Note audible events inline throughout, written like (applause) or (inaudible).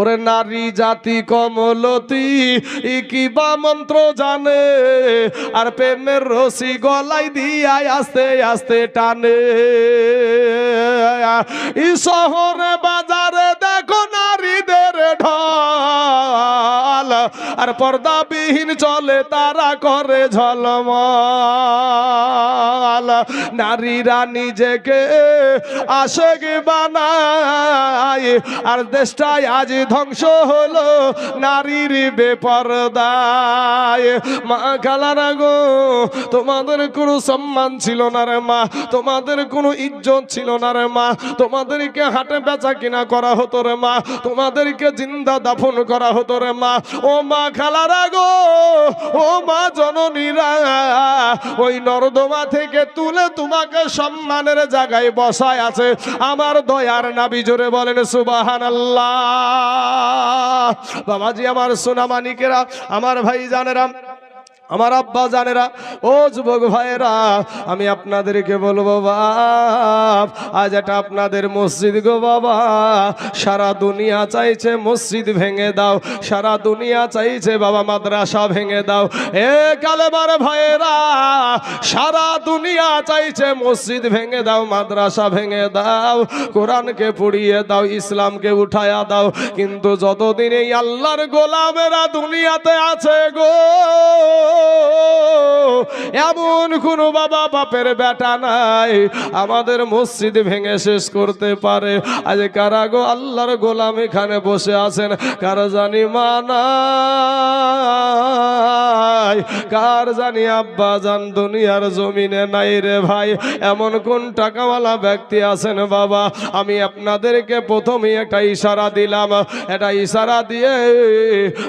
ওরে নারী জাতি কমলতি কি বা মন্ত্র জানে, আর প্রেমের রসি গলাই দিয়াই আস্তে আস্তে টানে। ই শহরে বাজারে দেখো নারীদের আর পর্দাবিহীন চলে তারা করে ঝলমল। নারীরা নিজেকে আশেক বানায়। আর দেশটাই আজ ধ্বংস হলো নারীর বেপরদায়। মা খালারা গো, তোমাদের কোনো সম্মান ছিল না রে মা, তোমাদের কোনো ইজ্জত ছিল না রে মা, তোমাদেরকে হাটে বেচা কিনা করা হতো রে মা, তোমাদেরকে জিন্দা দাফন করা হতো রে মা। ও মা খালারা গো, ও মা জননীরা, ওই নর্দমা থেকে তুলে তোমাকে সম্মানের জায়গায় বসায় আছে। আমার দয়ার নাবি জোরে বলেন সুবাহান আল্লাহ বাবাজি, আমার সোনামানিকেরা, আমার ভাই জানেরা আমার আব্বা জানেরা, ও যুবক ভাইরা আমি আপনাদেরকে বলব, বাপ, আজ এটা আপনাদের মসজিদ গো বাবা। সারা দুনিয়া চাইছে মসজিদ ভেঙে দাও, সারা দুনিয়া চাইছে বাবা মাদ্রাসা ভেঙে দাও। এ কালেমার ভাইয়েরা, সারা দুনিয়া চাইছে মসজিদ ভেঙে দাও, মাদ্রাসা ভেঙে দাও, কোরআনকে পুড়িয়ে দাও, ইসলামকে উঠায়া দাও। কিন্তু যতদিন এই আল্লাহর গোলামেরা দুনিয়াতে আছে গো এমন কোন বাবা বাপের বেটা নাই। আমাদের মসজিদ ভেঙে শেষ করতে পারে। আজ কারা গো আল্লাহর গোলাম এখানে বসে আছেন? কার জানি মানাই কার জানি আব্বা জান দুনিয়ার জমিনে নাই রে ভাই? এমন কোন টাকাওয়ালা ব্যক্তি আছেন বাবা? আমি আপনাদেরকে প্রথমে একটা ইশারা দিলাম। এটা ইশারা দিয়ে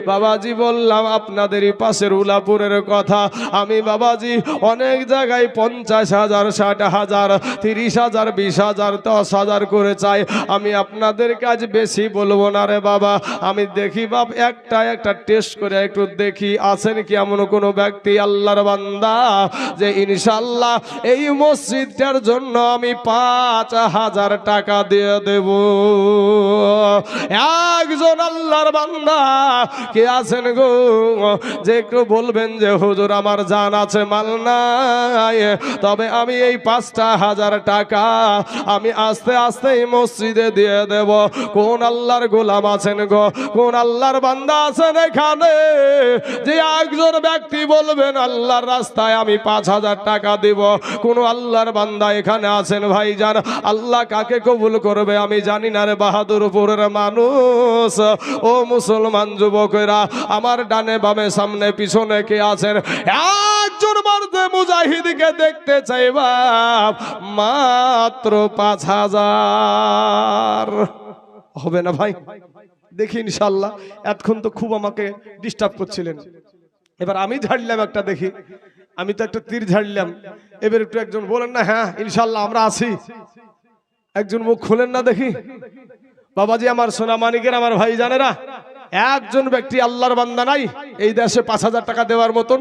বাবাজি বললাম, আপনাদেরই পাশের উলাপুরের কথা। আমি বাবাজি, অনেক জায়গায় পঞ্চাশ হাজার, ষাট হাজার, তিরিশ হাজার, বিশ হাজার, দশ হাজার করে চাই। আমি আপনাদের কাজ বেশি বলব না রে বাবা। আমি দেখি বাপ, একটা একটা টেস্ট করে একটু দেখি, আছেন কি এমন কোনো ব্যক্তি আল্লাহর বান্দা? যে ইনশাল্লাহ এই মসজিদটার জন্য আমি পাঁচ হাজার টাকা দিয়ে দেব। একজন আল্লাহর বান্দা, কে আছেন গো? যে একটু বলবেন যে হুজুর, আমার জান আছে, মাল নাই। তবে আমি এই পাঁচটা হাজার টাকা আমি আস্তে আস্তে এই মসজিদে দিয়ে দেব। কোন আল্লাহর গোলাম আছেন গো? কোন আল্লাহর বান্দা আছেন এখানে? যে একজন ব্যক্তি বলবেন, আল্লাহর রাস্তায় আমি পাঁচ হাজার টাকা দিব। কোন আল্লাহর বান্দা এখানে আছেন ভাই যান আল্লাহ কাকে কবুল করবে? আমি জানি না রে বাহাদুরপুরের মানুষ। ও মুসলমান যুবকেরা, আমার ডানে বামে সামনে পিছনে কে আছেন একজন মারতে মুজাহিদকে দেখতে চাই বাপ মাত্র পাঁচ হাজার। হবে না ভাই? দেখি ইনশাল্লাহ, এতক্ষণ তো খুব আমাকে ডিস্টার্ব করছিলেন। এবার আমি ঝাড়লাম একটা দেখি, আমি তো একটা তীর ঝাড়লাম। এবার একটু একজন বলেন না হ্যাঁ ইনশাল্লাহ আমরা আছি। একজন মুখ খুলেন না দেখি? বাবাজি আমার সোনা মানিকের, আমার ভাই জানেরা একজন ব্যক্তি আল্লাহর বান্দা নাই, এই দেশে পাঁচ হাজার টাকা দেওয়ার মতন।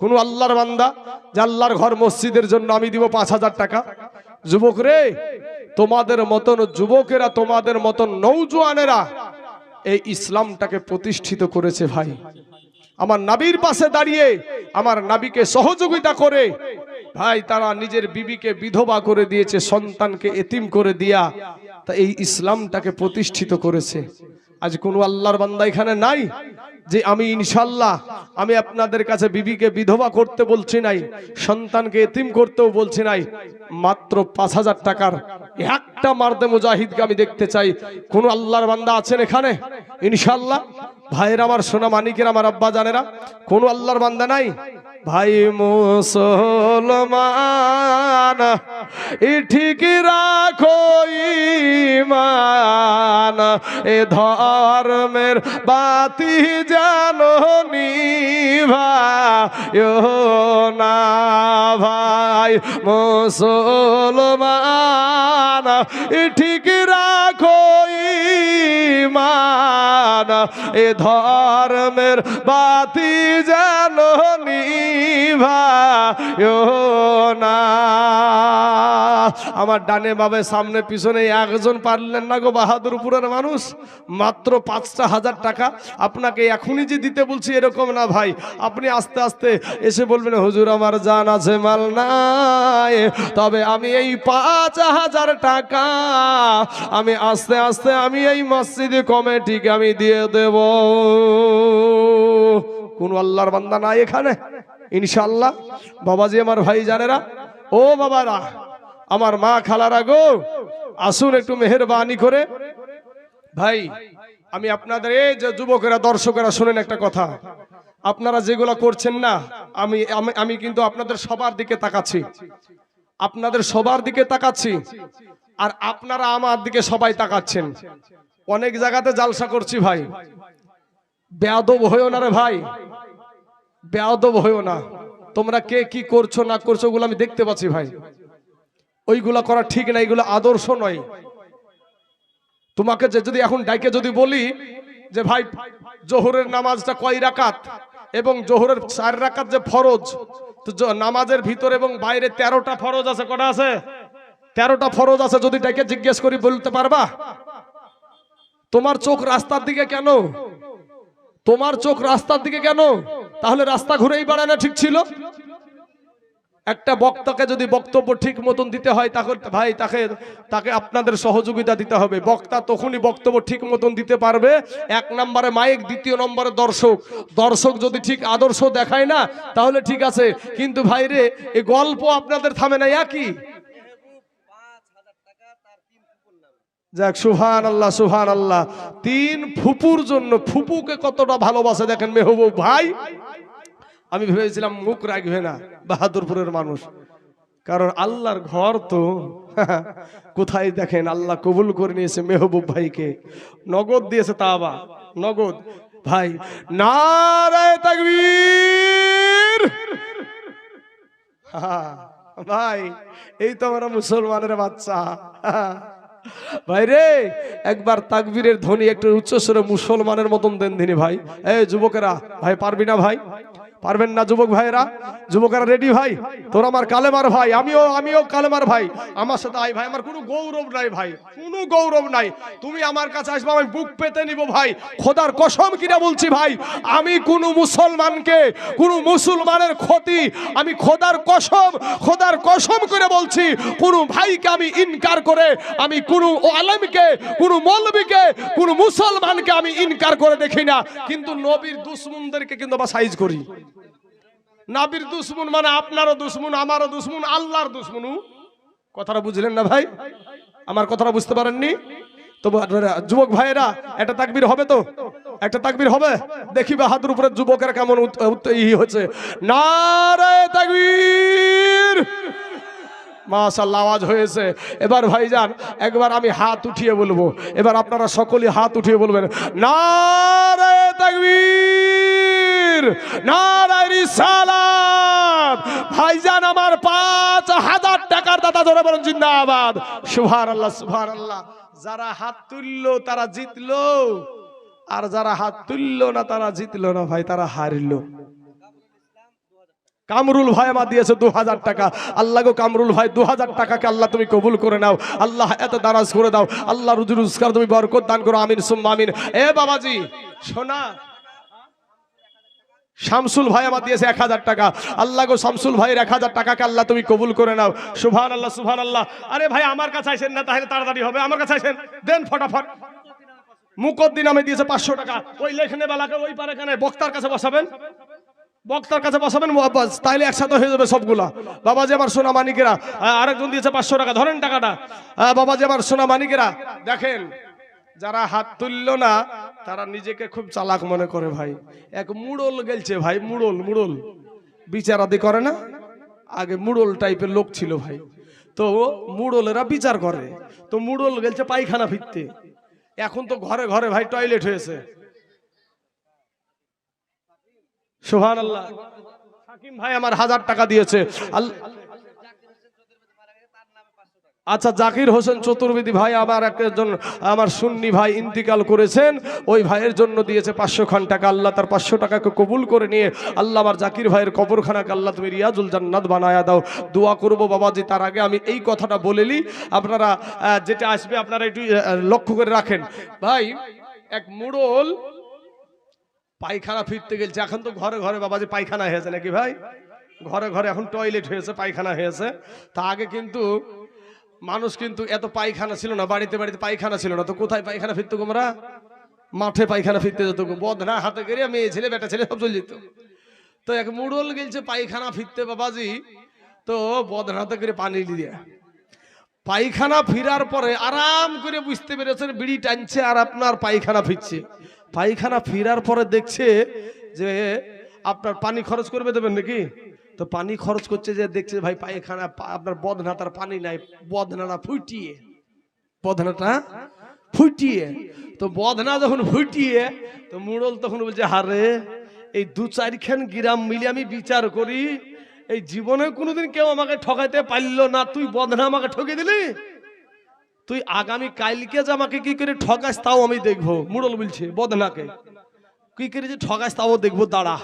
কোন আল্লাহর বান্দা যে আল্লাহর ঘর মসজিদের জন্য আমি দিব পাঁচ হাজার টাকা। যুবক রে, তোমাদের মতন যুবকেরা, তোমাদের মতন নৌজোয়ানেরা এই ইসলামটাকে প্রতিষ্ঠিত করেছে ভাই। আমার নাবির পাশে দাঁড়িয়ে আমার নাবিকে সহযোগিতা করে ভাই, তারা নিজের বিবিকে বিধবা করে দিয়েছে, সন্তানকে এতিম করে দিয়া তা এই ইসলামটাকে প্রতিষ্ঠিত করেছে। আজ কোনো আল্লাহর বান্দা এখানে নাই যে আমি ইনশাল্লাহ আমি আপনাদের কাছে বিবিকে বিধবা করতে বলছি নাই, সন্তানকে এতিম করতেও বলছি নাই, মাত্র পাঁচ হাজার টাকার একটা মারদে মুজাহিদকে আমি দেখতে চাই। কোন আল্লাহর বান্দা আছেন এখানে? ইনশাল্লাহ ভাইয়ের আমার সোনা, মানিকের আমার আব্বা জানেরা, কোন আল্লাহর বান্দা নাই। ভাই মুসলমান, ই ঠিক রাখো ইমান এ ধর্মের বাতি জানো নিভায় না ভাই মুসলমান, ই ঠিক রাখো ইমান এ ধর্মের বাতি যেন নিভা না। আমার ডানে বাবে সামনে, পিছনে একজন পারলেন না গো বাহাদুরপুরের মানুষ। মাত্র পাঁচটা হাজার টাকা আপনাকে এখনই যে দিতে বলছি এরকম না ভাই। আপনি আস্তে আস্তে এসে বলবেন, হুজুর, আমার জান আছে, মাল নাই। তবে আমি এই পাঁচ হাজার টাকা, আমি আস্তে আস্তে আমি এই মসজিদ কমিটিকে আমি দিয়ে দেব। কোন আল্লাহর বান্দা নাই এখানে ইনশাল্লাহ বাবাজি, আমার ভাই জানেরা ও বাবারা আমার মা খালারা গো, আসুন একটু মেহরবানি করে। ভাই, আমি আপনাদের এই যে যুবকেরা, দর্শকেরা, শুনেন একটা কথা। আপনারা যেগুলো করছেন না, আমি, আমি- কিন্তু আপনাদের সবার দিকে তাকাচ্ছি। আপনাদের সবার দিকে তাকাচ্ছি, আর আপনারা আমার দিকে সবাই তাকাচ্ছেন। অনেক জায়গাতে জালসা করছি ভাই। বেয়াদব হয়েও না রে ভাই। বেয়াদব হয়েও না। তোমরা কে কি করছ, না করছ, ওগুলো আমি দেখতে পাচ্ছি ভাই। ওইগুলা করা ঠিক না, এগুলো আদর্শ নয়। তোমাকে যে যদি এখন ডাইকে যদি বলি যে, ভাই, জোহরের নামাজটা কয় রাকাত? এবং জোহরের চার রাকাত যে ফরজ, তো নামাজের ভিতর এবং বাইরে তেরোটা ফরজ আছে, কটা আছে? তেরোটা ফরজ আছে যদি ডাইকে জিজ্ঞেস করি, বলতে পারবা? তোমার চোখ রাস্তার দিকে কেন? তোমার চোখ রাস্তার দিকে কেন? তাহলে রাস্তা ঘুরেই বাড়ানো ঠিক ছিল? একটা বক্তাকে যদি বক্তব্য ঠিক মতন দিতে হয়, তাহলে ভাই তাকে তাকে আপনাদের সহযোগিতা দিতে হবে। বক্তা তখনই বক্তব্য ঠিক মতন দিতে পারবে। এক নম্বরে মাইক, দ্বিতীয় নম্বরে দর্শক। দর্শক যদি ঠিক আদর্শ দেখায় না, তাহলে ঠিক আছে। কিন্তু ভাইরে এই গল্প আপনাদের থামে না একই যাক সুহান আল্লাহ সুহান আল্লাহ তিন ফুপুর জন্য ফুপুকে কতটা ভালোবাসে দেখেন মেহবুব ভাই। আমি ভেবেছিলাম মুখ রাখবে না, বাহাদুরপুরের মানুষ। কারণ আল্লাহর ঘর তো, (laughs) কোথায় দেখেন, আল্লাহ কবুল করে নিয়েছে মেহবুব ভাইকে। নগদ দিয়েছে তা আবার নগদ। ভাই, নারায় (laughs) ভাই, এই তো আমরা মুসলমানের বাচ্চা। (laughs) ভাই রে, একবার তাকবীরের ধ্বনি একটু উচ্চস্বরে মুসলমানের মতন দেন দিনি ভাই। এই যুবকেরা, ভাই পারবি না ভাই? পারবেন না, যুবক ভাইরা যুবকেরা রেডি ভাই? তোর আমার কালেমার ভাই, আমিও আমিও কালেমার ভাই। আমার সাথে আই ভাই, আমার কোনো গৌরব নাই ভাই, কোনো গৌরব নাই। তুমি আমার কাছে আসবে, আমি বুক পেতে নিব ভাই। খোদার কসম কিনা বলছি ভাই, আমি কোন মুসলমানকে, কোন মুসলমানের ক্ষতি, আমি খোদার কসম খোদার কসম করে বলছি, কোন ভাইকে আমি ইনকার করে, আমি কোন আলমকে, কোন মৌলবীকে, কোন মুসলমানকে আমি ইনকার করে দেখি না। কিন্তু নবীর দুশ্মনদেরকে কিন্তু আবার সাইজ করি। নাবির দুশ্মন মানে আপনারও দুশ্মন, আমারও দুশ্মন, আল্লাহর দুশ্মন। কথাটা বুঝলেন না ভাই? আমার কথাটা বুঝতে পারেননি? তো আপনারা, যুবক ভাইয়েরা, একটা তাকবির হবে তো? একটা তাকবির হবে? দেখি বাহাদুর উপরে যুবকের কেমন ই হচ্ছে নারায় তাকবীর! মাশাল্লাহ আওয়াজ হয়েছে। এবার ভাইজান, একবার আমি হাত উঠিয়ে বলব। এবার আপনারা সকলেই হাত উঠিয়ে বলবেন নারায় তাকবীর! নারায় রিসালাত। ভাইজান আমার পাঁচ হাজার টাকার দাদা ধরে বলেন, জিন্দাবাদ। সুভার আল্লাহ সুভার আল্লাহ যারা হাত তুললো, তারা জিতলো। আর যারা হাত তুললো না, তারা জিতলো না, ভাই, তারা হারলো। কামরুল ভাই আমার দিয়েছে দু হাজার টাকা। আল্লাহ গো কামরুল ভাই, দু হাজার টাকাকে আল্লাহ তুমি কবুল করে নাও। আল্লাহ এত দারাজ করে দাও। আল্লাহ রুজি রোজগার তুমি বরকত দান করো। আমিন, সুম্মা আমিন। এ বাবাজি, শোনা। শামসুল ভাই আমার দিয়েছে এক হাজার টাকা। আল্লাহ গো শামসুল ভাইয়ের এক হাজার টাকাকে আল্লাহ তুমি কবুল করে নাও। সুভান আল্লাহ সুভান আল্লাহ আরে ভাই আমার কাছে আসেন না তাহলে তাড়াতাড়ি হবে। আমার কাছে আসেন দেন ফটাফট। মুকদ্দিন আমি দিয়েছে পাঁচশো টাকা। ওই লেখনে বেলাকে ওই পারে এখানে বক্তার কাছে বসাবেন। বক্তার কাছে বসাবেন বাস, তাইলে একসাথে হয়ে যাবে সবগুলা। যে আমার সোনা মানিকেরা আরেকজন দিয়েছে পাঁচশো টাকা। ধরেন টাকাটা। বাবা যে আমার সোনা মানিকেরা দেখেন। যারা হাত তুললো না, তারা নিজেকে খুব চালাক মনে করে ভাই। এক মুড়ল গেলছে ভাই, মুড়ল মুড়ল। বিচারাদি করে না? আগে মুড়ল টাইপের লোক ছিল ভাই। তো মুড়লেরা বিচার করে। তো মুড়ল গেলছে পায়খানা ফিরতে এখন তো ঘরে ঘরে ভাই টয়লেট হয়েছে। সোহান আল্লাহ হাকিম ভাই আমার হাজার টাকা দিয়েছে। আল- আচ্ছা জাকির হোসেন চতুর্বেদী ভাই আমার একজন, আমার সুন্নি ভাই ইন্তিকাল করেছেন। ওই ভাইয়ের জন্য দিয়েছে পাঁচশো খান টাকা। আল্লাহ তার পাঁচশো টাকাকে কবুল করে নিয়ে আল্লাহ আমার জাকির ভাইয়ের কবরখানাকে আল্লাহ তুমি রিয়াজুল জান্নাত বানায়া দাও। দোয়া করব বাবাজি, তার আগে আমি এই কথাটা বলেলি আপনারা যেটা আসবে আপনারা একটু লক্ষ্য করে রাখেন। ভাই, এক মুড়ল পায়খানা ফিরতে গেছে। এখন তো ঘরে ঘরে বাবাজি পায়খানা হয়েছে নাকি ভাই? ঘরে ঘরে এখন টয়লেট হয়েছে, পায়খানা হয়েছে। তা আগে কিন্তু মানুষ কিন্তু এত পায়খানা ছিল না, বাড়িতে বাড়িতে পায়খানা ছিল না। তো কোথায় পায়খানা ফিরতো তোমরা? মাঠে পায়খানা ফিরতে যেত বদনা হাতে করে মেয়ে, ছেলে, বেটা, ছেলে সব চলে যেত। তো এক মুড়ল গেলছে, পায়খানা ফিরতে বাবাজি। তো বদনাতে করে পানি দিয়ে। পায়খানা ফিরার পরে আরাম করে বুঝতে পেরেছেন, বিড়ি টানছে আর আপনার পায়খানা ফিরছে। পায়খানা ফিরার পরে দেখছে যে আপনার পানি খরচ করবে দেবেন নাকি? তো পানি খরচ করছে যে দেখছে ভাই পায়খানা আপনার বদনাতার পানি নাই, বদনাটা ফুটিয়ে। বদনাটা ফুটিয়ে। তো বদনা যখন ফুটিয়ে, তো মুড়ল তখন বলছে হারে এই দু চারখান গ্রাম মিলে আমি বিচার করি, এই জীবনে কোনোদিন কেউ আমাকে ঠকাইতে পারল না, তুই বদনা আমাকে ঠকে দিলি? তুই আগামী কালকে যে আমাকে কি করে ঠকাস তাও আমি দেখব। মুড়ল বলছে, বদনাকে, কি করে যে ঠকাস তাও দেখব, দাঁড়া।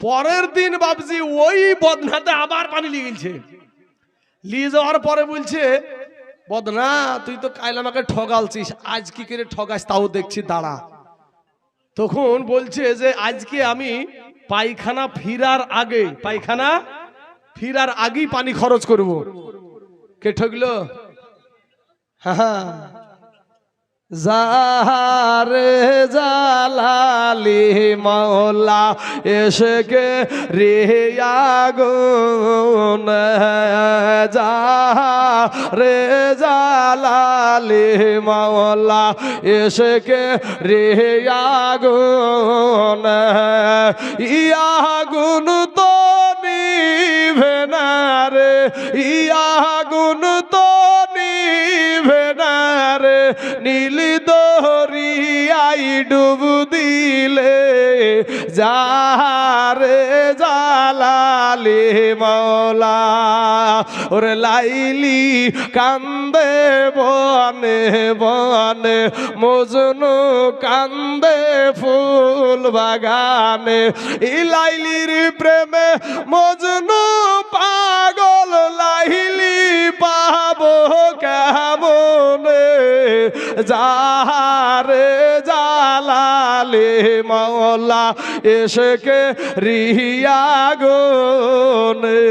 পরের দিন বাবজি ওই বদনাতে আবার পানি নিয়ে গেছে। নিয়ে যাওয়ার পরে বলছে, বদনা, তুই তো কাল আমাকে ঠগালছিস আজ কি করে ঠগাস তাও দেখছি, দাঁড়া। তখন বলছে যে, আজকে আমি পায়খানা ফিরার আগে, পায়খানা ফিরার আগেই পানি খরচ করব। কে ঠকলো হ্যাঁ। যারে জালালি মাওলা এসকে রে আগুন যা রে জালালি মাওলা এসকে রে আগুন ইয়া আগুন তো নিভে না রে, ইয়া আগুন তো নিভে না রে, নীলি দরিয়াই ডুব দিলে যারে জালালি মৌলা ওরে লাইলি কান্দে বনে বনে, মজনু কান্দে ফুল বাগানে ইলাইলির প্রেমে মজনু পাগল লাইলি কেমনে যারে জালালে মৌলা এসেকে রিয়া গোনে?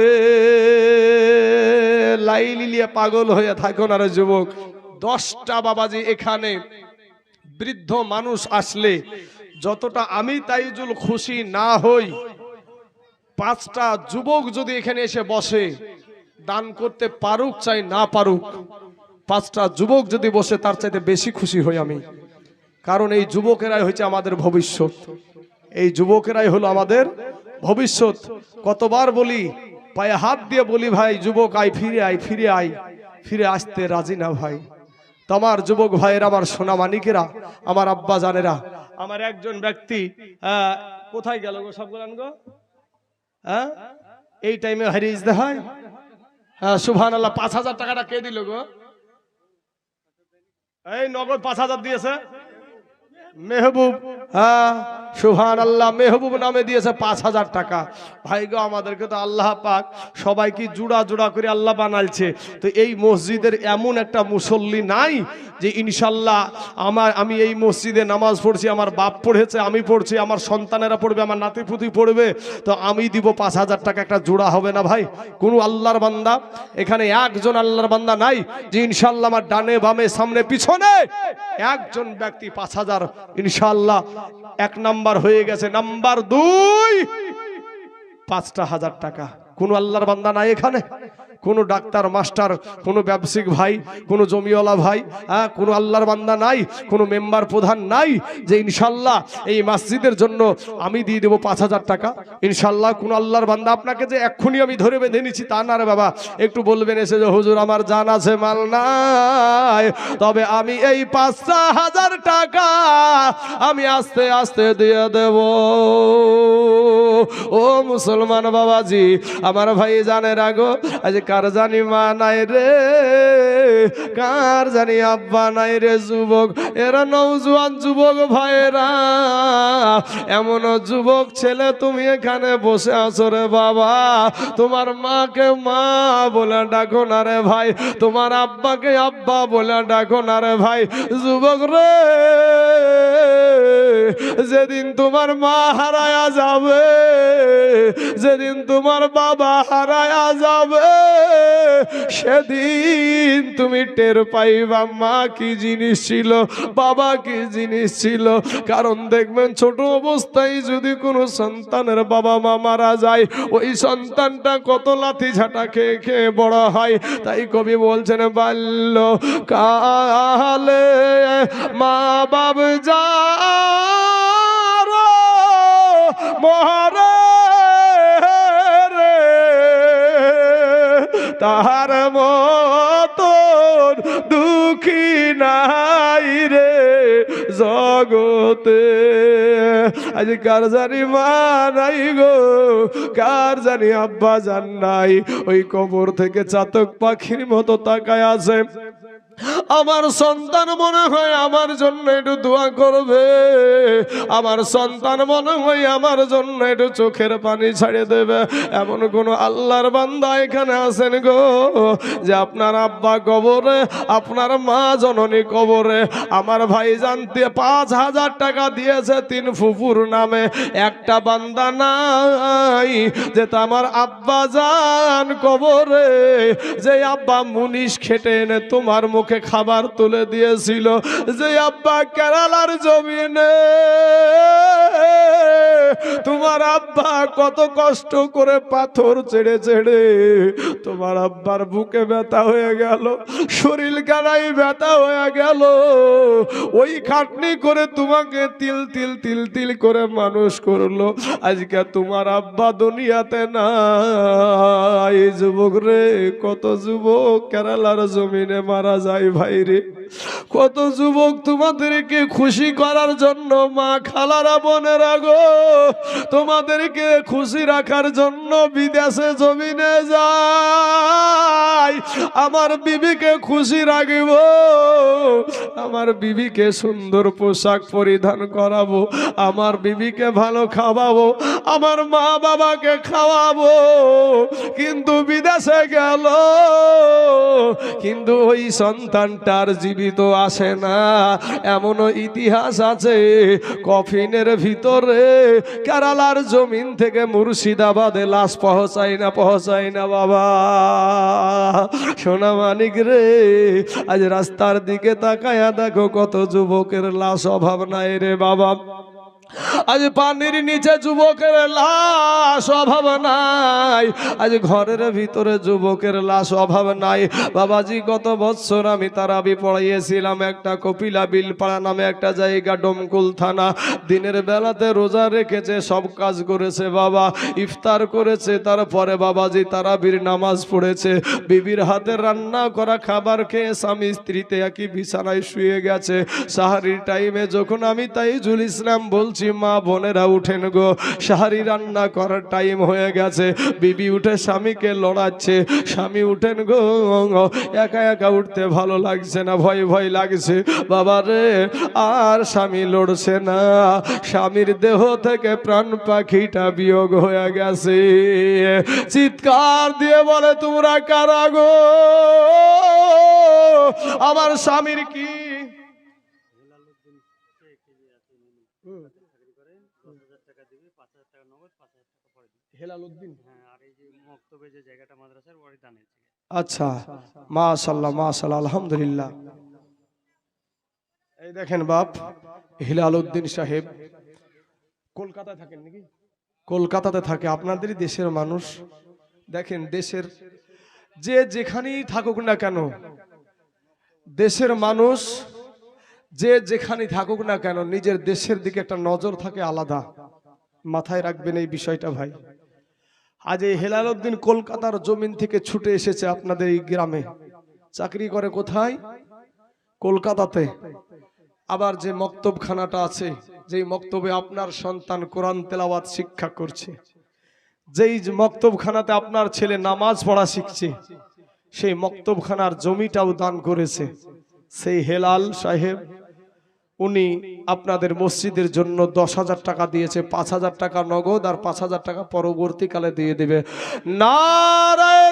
লাইলিলিয়া পাগল হয়ে থাকো না রে যুবক। দশটা বাবাজি এখানে বৃদ্ধ মানুষ আসলে যতটা আমি তাইজুল খুশি না হই, পাঁচটা যুবক যদি এখানে এসে বসে দান করতে পারুক চাই না পারুক, পাঁচটা যুবক যদি বসে তার চাইতে বেশি খুশি হই আমি। কারণ এই যুবকেরাই হচ্ছে আমাদের ভবিষ্যৎ। এই যুবকেরাই হলো আমাদের ভবিষ্যৎ। কতবার বলি, পায়ে হাত দিয়ে বলি, ভাই, যুবক আই ফিরে আই ফিরে আই ফিরে আসতে রাজি না, ভাই। তোমার যুবক ভাইয়ের, আমার সোনা মানিকেরা আমার আব্বা জানেরা, আমার একজন ব্যক্তি কোথায় গেল গো সব গো? হ্যাঁ এই টাইমে হারিয়ে হয়? হ্যাঁ সুভান আল্লাহ পাঁচ হাজার টাকাটা কে দিল গো? এই নগদ পাঁচ হাজার দিয়েছে। মেহবুব হ্যাঁ সুহান আল্লাহ মেহবুব নামে দিয়েছে পাঁচ হাজার টাকা। ভাই গো, আমাদেরকে তো আল্লাহ পাক সবাইকে জুড়া জুড়া করে আল্লাহ বানাইছে। তো এই মসজিদের এমন একটা মুসল্লি নাই যে ইনশাল্লাহ আমার, আমি এই মসজিদে নামাজ পড়ছি, আমার বাপ পড়েছে, আমি পড়ছি, আমার সন্তানেরা পড়বে, আমার নাতিপুতি পড়বে, তো আমি দিব পাঁচ হাজার টাকা, একটা জোড়া হবে না ভাই? কোনো আল্লাহর বান্দা, এখানে একজন আল্লাহর বান্দা নাই যে ইনশাল্লাহ আমার ডানে বামে সামনে পিছনে একজন ব্যক্তি পাঁচ হাজার ইনশাল্লাহ এক নাম্বার হয়ে গেছে নাম্বার দুই। পাঁচটা হাজার টাকা। কোন আল্লাহর বান্দা নাই এখানে? কোনো ডাক্তার, মাস্টার, কোনো ব্যবসায়িক ভাই, কোনো জমিওয়ালা ভাই হ্যাঁ কোনো আল্লাহর বান্দা নাই, কোনো মেম্বার প্রধান নাই যে ইনশাল্লাহ এই মসজিদের জন্য আমি দিয়ে দেবো পাঁচ হাজার টাকা। ইনশাল্লাহ কোনো আল্লাহর বান্দা আপনাকে যে এক্ষুনি আমি ধরে বেঁধে নিচ্ছি তা না রে বাবা। একটু বলবেন এসে যে, হুজুর, আমার জান আছে, মাল নাই। তবে আমি এই পাঁচটা হাজার টাকা আমি আস্তে আস্তে দিয়ে দেব। ও মুসলমান বাবাজি, আমার ভাই জানে রাগো আজ কার জানি মা নাই রে? কার জানি আব্বা নাই রে যুবক? এরা নৌজুয়ান যুবক ভাইরা এমন যুবক ছেলে তুমি এখানে বসে আছো রে বাবা। তোমার মাকে মা বলে ডাকো না রে ভাই, তোমার আব্বাকে আব্বা বলে ডাকো না রে ভাই। যুবক রে, যেদিন তোমার মা হারায়া যাবে, যেদিন তোমার বাবা হারায়া যাবে সেদিন তুমি টের পাইবা, মা কি জিনিস ছিল, বাবা কি জিনিস ছিল। কারণ দেখবেন ছোট অবস্থায় যদি কোনো সন্তানের বাবা মা মারা যায়, ওই সন্তানটা কত লাথি ঝাঁটা খেয়ে খেয়ে বড় হয়। তাই কবি বলছেন, বাল্য কালে মা বাব যা তাহার মতন দুঃখী নাই রে জগতে। আজ কার জানি মা নাই গো, কার জানি আব্বা জান নাই। ওই কবর থেকে চাতক পাখির মতো তাকায় আছে। আমার সন্তান মনে হয় আমার জন্য একটু দোয়া করবে। আমার সন্তান মনে হয় আমার জন্য একটু চোখের পানি ছাড়িয়ে দেবে। এমন কোন আল্লাহর বান্দা এখানে আছেন গো, যে আপনার আব্বা কবরে, আপনার মা জননী কবরে, আমার ভাই জানতে পাঁচ হাজার টাকা দিয়েছে তিন ফুপুর নামে। একটা বান্দা নাই, যে তা আমার আব্বা জান কবরে, যে আব্বা মুনিশ খেটে এনে তোমার মুখে খাবার তুলে দিয়েছিল যে, আব্বা, কেরালার জমিনে তোমার আব্বা কত কষ্ট করে পাথর ছেড়ে ছেড়ে তোমার আব্বার বুকে ব্যথা হয়ে গেল, শরীর গাড়াই ব্যথা হয়ে গেল। ওই খাটনি করে তোমাকে তিল তিল তিল তিল করে মানুষ করল। আজকে তোমার আব্বা দুনিয়াতে না এই যুবক রে, কত যুবক কেরালার জমিনে মারা যায়। ভাই রে। কত যুবক তোমাদেরকে খুশি করার জন্য মা খালারা বোনেরা গো। তোমাদেরকে খুশি রাখার জন্য বিদেশে জমিনে যায়। আমার বিবিকে খুশি রাখব। আমার বিবিকে সুন্দর পোশাক পরিধান করাবো। আমার বিবিকে ভালো খাওয়াবো। আমার মা বাবাকে খাওয়াবো। কিন্তু বিদেশে গেল। কিন্তু ওই সন্তানটার জীবিত আসে না। এমনও ইতিহাস আছে কফিনের ভিতরে। কেরালার জমিন থেকে মুর্শিদাবাদে লাশ পৌঁছায় না পৌঁছায় না বাবা। সোনা মানিক রে, আজ রাস্তার দিকে তাকায়া দেখো কত যুবকের লাশ অভাব নাই রে বাবা। আজ পানির নিচে যুবকের লাশ অভাব নাই। আজ ঘরের ভিতরে যুবকের লাশ অভাব নাই। বাবাজি, গত বছর আমি তারাবি পড়াইয়েছিলাম একটা কপিলা বিলপাড়া নামে একটা জায়গা, ডমকুল থানা। দিনের বেলাতে রোজা রেখেছে, সব কাজ করেছে বাবা, ইফতার করেছে, তারপরে বাবাজি তারাবির নামাজ পড়েছে। বিবির হাতে রান্না করা খাবার খেয়ে স্বামী স্ত্রীতে একই বিছানায় শুয়ে গেছে। সাহারির টাইমে যখন আমি তাইজুল ইসলাম বলছি মা বোনেরা উঠেন গো। সাহারি রান্না করার টাইম হয়ে গেছে। বিবি উঠে স্বামীকে লড়াচ্ছে। স্বামী উঠেন গো একা একা উঠতে ভালো লাগছে না, ভয় ভয় লাগছে। বাবা রে, আর স্বামী লড়ছে না। স্বামীর দেহ থেকে প্রাণ পাখিটা বিয়োগ হয়ে গেছে। চিৎকার দিয়ে বলে, তোমরা কারা গো? আমার স্বামীর কি হেলালুদ্দিন আচ্ছা মাশাল্লাহ মাশাল্লাহ আলহামদুলিল্লাহ। এই দেখেন বাপ হিলাল উদ্দিন সাহেব। কলকাতায় থাকেন নাকি? কলকাতাতে থাকে আপনাদেরই দেশের মানুষ। দেখেন দেশের যে যেখানেই থাকুক না কেন দেশের মানুষ যে যেখানেই থাকুক না কেন নিজের দেশের দিকে একটা নজর থাকে আলাদা। মাথায় রাখবেন এই বিষয়টা ভাই। আজ এই হেলাল উদ্দিন কলকাতার জমিন থেকে ছুটে এসেছে আপনাদের এই গ্রামে। চাকরি করে কোথায়? কলকাতাতে। আবার যে মক্তবখানাটা আছে, যেই মক্তবে আপনার সন্তান কোরআন তেলাওয়াত শিক্ষা করছে। যেই মক্তবখানাতে আপনার ছেলে নামাজ পড়া শিখছে, সেই মক্তবখানার জমিটাও দান করেছে। সেই হেলাল সাহেব উনি আপনাদের মসজিদের জন্য দশ হাজার টাকা দিয়েছে, পাঁচ হাজার টাকা নগদ আর পাঁচ হাজার টাকা পরবর্তীকালে দিয়ে দেবে। নারায়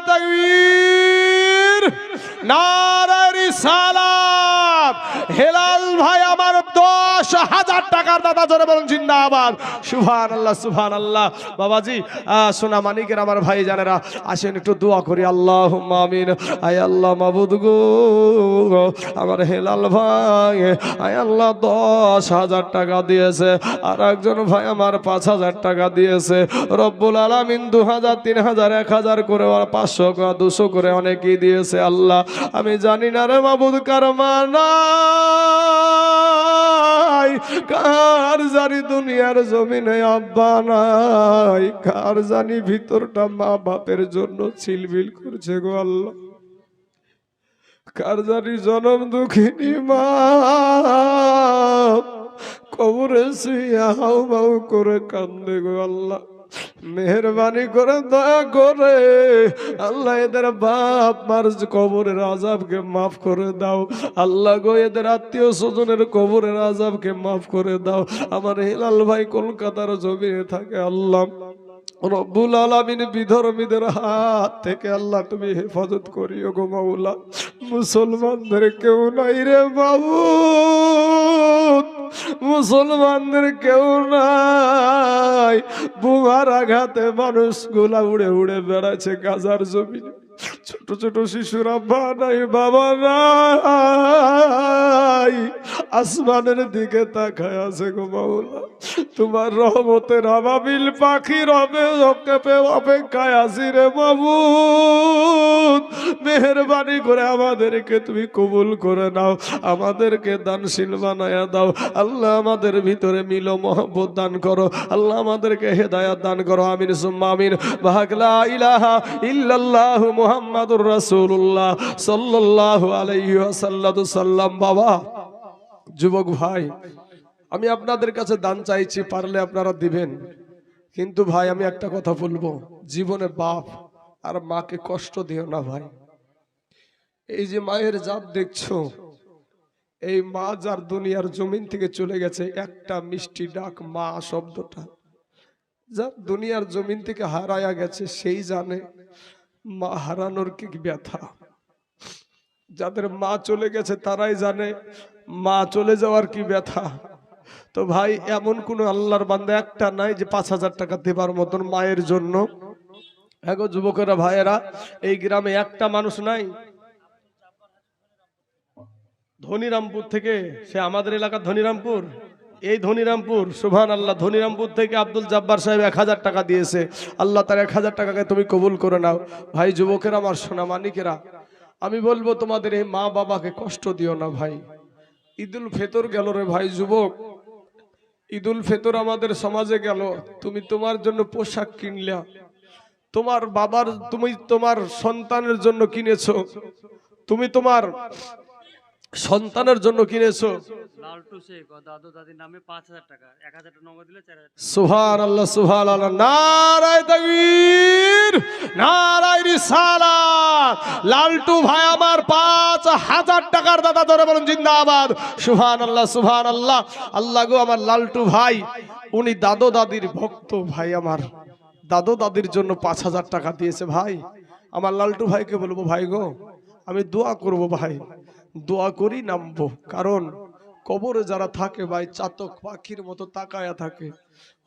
নারায় হেলাল ভাই আমার দশ হাজার টাকার দাদা জোরে বলুন, জিন্দাবাদ। সুভান আল্লাহ সুভান আল্লাহ বাবাজি সোনা মানিকের আমার ভাই জানেরা আসেন, একটু দোয়া করি। আল্লাহ আমিন। আয় আল্লাহ মাবুদ গো, আমার হেলাল ভাই, আয় আল্লাহ দশ হাজার টাকা দিয়েছে আর একজন ভাই আমার পাঁচ হাজার টাকা দিয়েছে। রব্বুল আলামিন দু হাজার তিন হাজার এক হাজার করে আর পাঁচশো দুশো করে অনেকেই দিয়েছে, আল্লাহ। আমি জানি না রে মাবুদ কার মানাই কার জানি দুনিয়ার জমিনে আব্বা নাই। কার জানি ভিতরটা মা বাপের জন্য ছিলবিল করছে গো আল্লাহ। কার জানি জনম দুঃখিনী মা। কবরে শুয়ে হাউ বাউ করে কান্দে গো আল্লাহ। মেহরবানি করে দয়া করে আল্লাহ এদের বাপ মার কবরের আজাবকে মাফ করে দাও। আল্লাহ গো এদের আত্মীয় স্বজনের কবরের আজাবকে মাফ করে দাও। আমার হেলাল ভাই কলকাতার জমিনে থাকে আল্লাহ। রব্বুল আলামিন বিধর্মীদের হাত থেকে আল্লাহ তুমি হেফাজত করিও গো মাওলা। মুসলমানদের কেউ নাই রে বাবু। মুসলমানদের কেউ নাই। বুমার আঘাতে মানুষগুলা উড়ে উড়ে বেড়াচ্ছে গাজার জমিনে। ছোট ছোট শিশুরা মা নাই, বাবা নাই। আসমানের দিকে তাকায় আছে গো মাওলা। তোমার রহমতের আবাবিল পাখি রবে অপেক্ষায় আছি রে বাবু মেহরবানি করে আমাদেরকে তুমি কবুল করে নাও, আমাদেরকে দানশীল বানায়া দাও। আল্লাহ আমাদের ভিতরে মিল মহব্বত দান করো। আল্লাহ আমাদেরকে হেদায়াত দান করো। আমিন, সুম্মা আমিন। বাহাকলা ইলাহা ইল্লাল্লাহু মুহাম্মাদুর রাসূলুল্লাহ সাল্লাল্লাহু আলাইহি ওয়াসাল্লাতু সাল্লাম, বাবা, যুবক ভাই, আমি আপনাদের কাছে দান চাইছি, পারলে আপনারা দিবেন। কিন্তু ভাই, আমি একটা কথা বলব, জীবনে বাপ আর মাকে কষ্ট দিও না ভাই। এই যে মায়ের জাত দেখছ, এই মা যার দুনিয়ার জমিন থেকে চলে গেছে, একটা মিষ্টি ডাক মা শব্দটা, যার দুনিয়ার জমিন থেকে হারায়া গেছে, সেই জানে মা হারানোর কি ব্যথা? যাদের মা চলে গেছে, তারাই জানে মা চলে যাওয়ার কি ব্যথা। তো ভাই, এমন কোন আল্লাহর বান্দা একটা নাই যে পাঁচ হাজার টাকা দেবার মতন মায়ের জন্য? এগো যুবকেরা, ভাইয়েরা, এই গ্রামে একটা মানুষ নাই। ধনিরামপুর থেকে, সে আমাদের এলাকার ধনিরামপুর। এই ধনিরামপুর সুভান আল্লাহ ধনিরামপুর থেকে আব্দুল জাব্বার সাহেব এক হাজার টাকা দিয়েছে। আল্লাহ তার এক হাজার টাকাকে তুমি কবুল করে নাও। ভাই, যুবকেরা, আমার সোনা মানিকেরা আমি বলব তোমাদের এই মা বাবাকে কষ্ট দিও না ভাই। ঈদুল ফেতর গেল রে ভাই, যুবক। ঈদুল ফেতর আমাদের সমাজে গেল। তুমি তোমার জন্য পোশাক কিনলা। তোমার বাবার, তুমি তোমার সন্তানের জন্য কিনেছো। তুমি তোমার সন্তানের জন্য কিনেছো। সুভান আল্লাহ নারায় তাকবীর নারায় রিসালাত। লালটু ভাই আমার পাঁচ হাজার টাকার দাদা ধরে বলুন জিন্দাবাদ। সুভান আল্লাহ সুভান আল্লাহ আল্লাহ গো আমার লালটু ভাই উনি দাদো দাদির ভক্ত ভাই আমার। দাদো দাদির জন্য পাঁচ হাজার টাকা দিয়েছে ভাই। আমার লালটু ভাইকে বলব ভাই গো আমি দোয়া করব ভাই। দোয়া করি নামবো। কারণ কবরে যারা থাকে ভাই, চাতক পাখির মতো তাকায়া থাকে,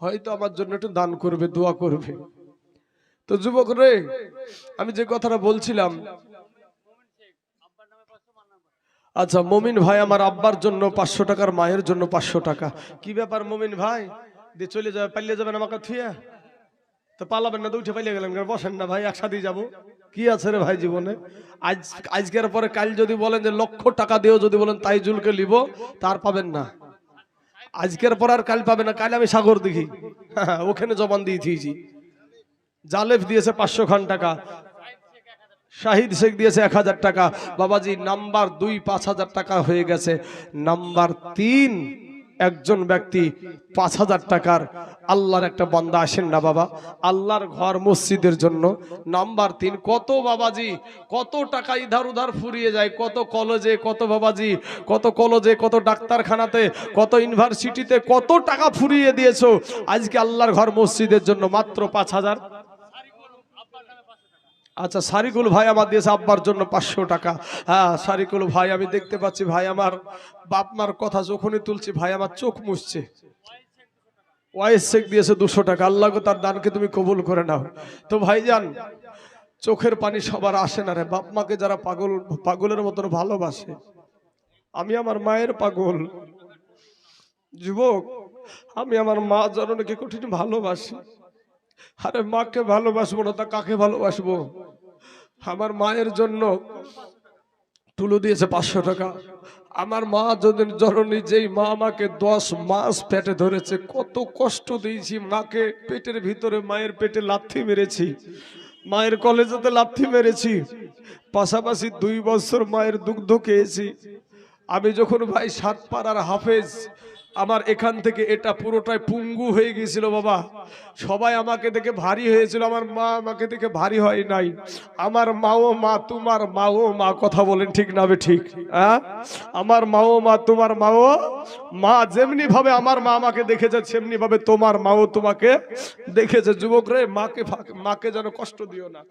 হয়তো আমার জন্য একটু দান করবে, দোয়া করবে। তো যুবক রে, আমি যে কথাটা বলছিলাম আচ্ছা মমিন ভাই আমার আব্বার জন্য পাঁচশো টাকার মায়ের জন্য পাঁচশো টাকা। কি ব্যাপার মমিন ভাই? দিয়ে চলে যাবে, পালিয়ে যাবেন আমাকে থুয়া? তো পালাবেন না তো উঠে পালিয়ে গেলেন। বসেন না ভাই, একসাথেই যাব। কি আছে রে ভাই জীবনে? আজ, আজকের পরে কাল যদি বলেন যে লক্ষ টাকা দিয়েও যদি বলেন তাই জুলকে লিব তার পাবেন না। আজকের পর আর কাল পাবে না, কাল আমি সাগর দেখি। (laughs) ওখানে জবান দিয়ে দিয়েছি। জালেফ দিয়েছে পাঁচশো খান টাকা, শাহিদ শেখ দিয়েছে এক হাজার টাকা। বাবাজি, নাম্বার দুই পাঁচ হাজার টাকা হয়ে গেছে। নাম্বার তিন একজন ব্যক্তি পাঁচ হাজার টাকার আল্লাহর একটা বন্দা আসেন না বাবা? আল্লাহর ঘর মসজিদের জন্য। নাম্বার তিন, কত বাবাজি, কত টাকা ইধার উধার ফুরিয়ে যায়, কত কলেজে, কত বাবাজি, কত কলেজে, কত ডাক্তারখানাতে, কত ইউনিভার্সিটিতে কত টাকা ফুরিয়ে দিয়েছ? আজকে আল্লাহর ঘর মসজিদের জন্য মাত্র পাঁচ হাজার। আচ্ছা সারিকুল ভাই আমার দিয়েছে আব্বার জন্য পাঁচশো টাকা। হ্যাঁ সারিকুল ভাই, আমি দেখতে পাচ্ছি ভাই, আমার বাপ মার কথা যখনই তুলছি, ভাই, আমার চোখ মুছছে। ওয়াইস দিয়েছে দুশো টাকা। আল্লাহ তার দানকে তুমি কবুল করে নাও। তো ভাইজান চোখের পানি সবার আসে না রে। বাপ মাকে যারা পাগল, পাগলের মতন ভালোবাসে, আমি আমার মায়ের পাগল। যুবক, আমি আমার মা জননীকে কঠিন ভালোবাসি। আরে মাকে ভালোবাসবো না, তা কাকে ভালোবাসবো? আমার মায়ের জন্য তুলো দিয়েছে পাঁচশো টাকা। আমার মা যদি জননী, যেই মা আমাকে দশ মাস পেটে ধরেছে, কত কষ্ট দিয়েছি মাকে। পেটের ভিতরে মায়ের পেটে লাথি মেরেছি। মায়ের কলেজেতে লাথি মেরেছি। পাশাপাশি দুই বছর মায়ের দুগ্ধ খেয়েছি। আমি যখন ভাই সাত পাড়ার হাফেজ আমার এখান থেকে এটা পুরোটাই পুঙ্গু হয়ে গিয়েছিল, বাবা। সবাই আমাকে দেখে ভারী হয়েছিল। আমার মা আমাকে দেখে ভারী হয় নাই। আমার মাও মা, তোমার মাও মা, কথা বলেন ঠিক না ঠিক? হ্যাঁ? আমার মাও মা, তোমার মাও মা যেমনি ভাবে আমার মা আমাকে দেখেছে সেমনি ভাবে তোমার মাও তোমাকে দেখেছে। যুবক রে, মাকে মাকে যেন কষ্ট দিও না।